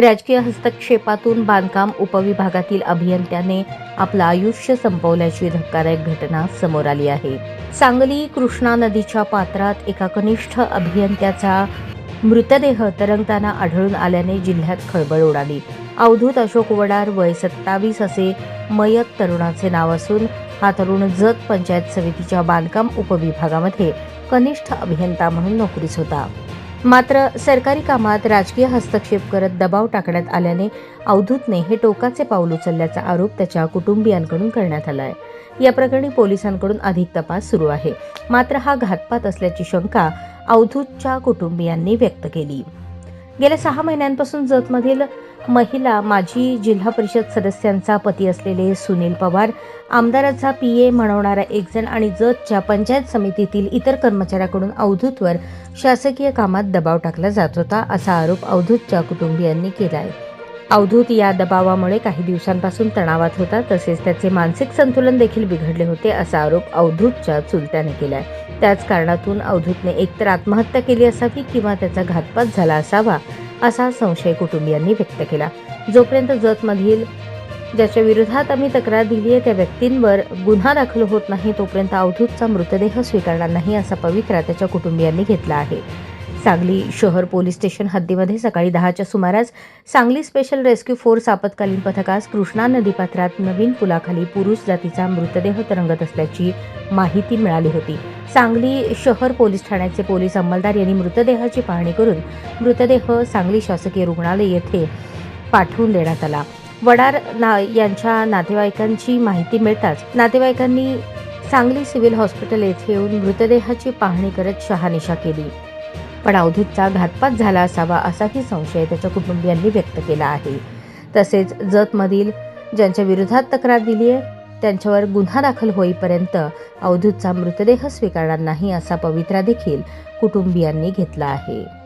राजकीय हस्तक्षेपातून बांधकाम उपविभागातील अभियंत्याने आपलं आयुष्य संपवल्याची धक्कादायक घटना समोर आली आहे. सांगली कृष्णा नदीच्या पात्रात एका कनिष्ठ अभियंत्याचा मृतदेह तरंगताना आढळून आल्याने जिल्ह्यात खळबळ उडाली. अवधूत अशोक वडार वय सत्तावीस असे मयत तरुणाचे नाव असून हा तरुण जत पंचायत समितीच्या बांधकाम उपविभागामध्ये कनिष्ठ अभियंता म्हणून नोकरीस होता. मात्र सरकारी कामात राजकीय हस्तक्षेप करत दबाव टाकण्यात आल्याने अवधूतने हे टोकाचे पाऊल उचलल्याचा आरोप त्याच्या कुटुंबियांकडून करण्यात आला आहे या प्रकरणी पोलिसांकडून अधिक तपास सुरू आहे. मात्र हा घातपात असल्याची शंका अवधूतच्या कुटुंबियांनी व्यक्त केली. गेल्या सहा महिन्यांपासून जतमधील महिला माजी जिल्हा परिषद सदस्यांचा पती असलेले सुनील पवार आमदाराचा पी ए म्हणवणारा एकजण आणि जतच्या पंचायत समितीतील इतर कर्मचाऱ्याकडून अवधूतवर शासकीय कामात दबाव टाकला जात होता असा आरोप अवधूतच्या कुटुंबियांनी केला आहे अवधूत या दबावामुळे काही दिवसांपासून तणावात होता तसेच त्याचे मानसिक संतुलन देखील बिघडले होते असा आरोप अवधूतच्या चुलत्याने केलाय. त्याच कारणातून अवधूतने एकतर आत्महत्या केली असावी किंवा त्याचा घातपात झाला असावा असा संशय कुटुंबियांनी व्यक्त केला. जोपर्यंत जतमधील ज्याच्या विरोधात आम्ही तक्रार दिली आहे त्या व्यक्तींवर गुन्हा दाखल होत नाही तोपर्यंत अवधूतचा मृतदेह स्वीकारणार नाही असा पवित्रा त्याच्या कुटुंबियांनी घेतला आहे. सांगली शहर पोलीस स्टेशन हद्दीमध्ये सकाळी दहाच्या सुमारास सांगली स्पेशल रेस्क्यू फोर्स आपत्कालीन पथकास कृष्णा नदीपात्रात नवीन पुलाखाली पुरुष जातीचा मृतदेह तरंगत असल्याची माहिती मिळाली होती. सांगली शहर पोलीस ठाण्याचे पोलीस अंमलदार यांनी मृतदेहाची पाहणी करून मृतदेह सांगली शासकीय रुग्णालय येथे पाठवून देण्यात आला. वडार ना यांच्या नातेवाईकांची माहिती मिळताच नातेवाईकांनी सांगली सिव्हिल हॉस्पिटल येथे येऊन मृतदेहाची पाहणी करत शहानिशा केली. पण अवधूतचा घातपात झाला असावा असाही संशय त्याच्या कुटुंबियांनी व्यक्त केला आहे. तसेच जतमधील ज्यांच्या विरोधात तक्रार दिली आहे त्यांच्यावर गुन्हा दाखल होईपर्यंत अवधूतचा मृतदेह स्वीकारणार नाही असा पवित्रा देखील कुटुंबियांनी घेतला आहे.